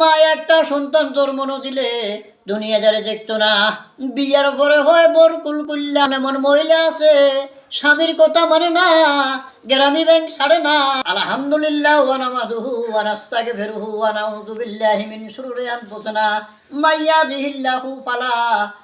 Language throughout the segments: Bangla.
মা একটা সন্তান জন্ম দিলে দুনিয়া যারে দেখতো না। বিয়ার পরে হয় বর কুল কুলকুল্লা এমন মহিলা আছে, স্বামীর কথা মানে না, গ্রামি ব্যাংক ছাড়ে না। আলহামদুলিল্লাহ, ওয়া নামাদুহু ওয়া নাস্তাগফিরুহু ওয়া নাউযু বিল্লাহি মিন শুরুরি আনফুসিনা। মাইয়াদিহিল্লাহু ফালা।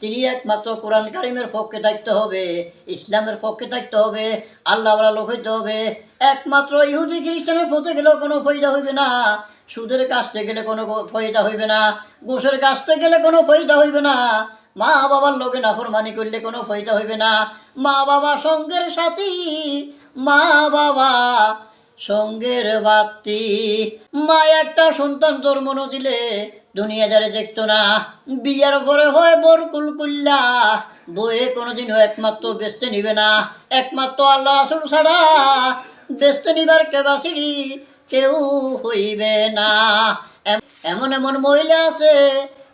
তিনি একমাত্র কোরআন কারিমের পক্ষে থাকতে হবে, ইসলামের পক্ষে থাকতে হবে আল্লাহ লোক হইতে হবে। একমাত্র ইহুদি খ্রিস্টানের পথে গেলেও কোনো ফয়দা হইবে না। সুদের কাছতে গেলে কোনো ফয়দা হইবে না। গোসের কাছতে গেলে কোনো ফয়দা হইবে না। মা বাবার লোকে নাফরমানি করলে কোনো ফয়দা হইবে না। মা বাবা সঙ্গের সাথী মা বাবা সঙ্গের বাতি। মা একটা সন্তান জন্ম দিলে দুনিয়া যারে দেখতো না। বিয়ার পরে হয় বর কুলকুল্লা। বয়ে কোনোদিনও একমাত্র বেচতে নিবে না। একমাত্র আল্লাহ আসল ছাড়া বেচতে নিবার কেবাসিরি কেউ হইবে না। এমন এমন মহিলা আছে,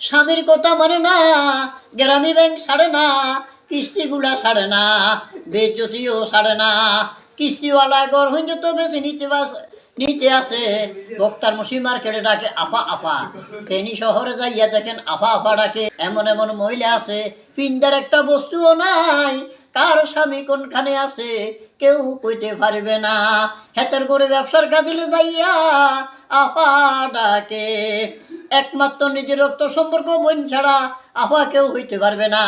স্বামীর কথা মানে না, গ্রামী ব্যাংক ছাড়ে না, কিস্তিগুলা ছাড়ে না বেজ্যোতিও ছাড়ে না। কিস্তিওয়ালা গড় হইন তো বেশি নিতে নিতে আসে বক্তার মুসি মার্কেটে ডাকে, আফা আফা। ফেনি শহরে যাইয়া দেখেন, আফা আফা ডাকে। এমন এমন মহিলা আছে পিন্ডার একটা বস্তুও নাই। কার স্বামী কোনখানে আছে? কেউ কইতে পারবে না। হেতের করে ব্যবসার কাজিলে যাইয়া আফা ডাকে। একমাত্র নিজের রক্ত সম্পর্ক বোন ছাড়া আফা কেউ হইতে পারবে না।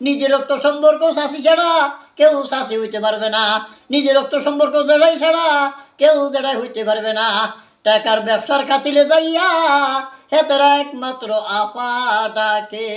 নিজের রক্ত সম্পর্ক শাশি ছাড়া কেউ শাশি হইতে পারবে না। নিজের রক্ত সম্পর্ক জেড়াই ছাড়া কেউ জেড়াই হইতে পারবে না। টাকার ব্যবসার কাতিলে যাইয়া হেতরা একমাত্র আফা ডাকে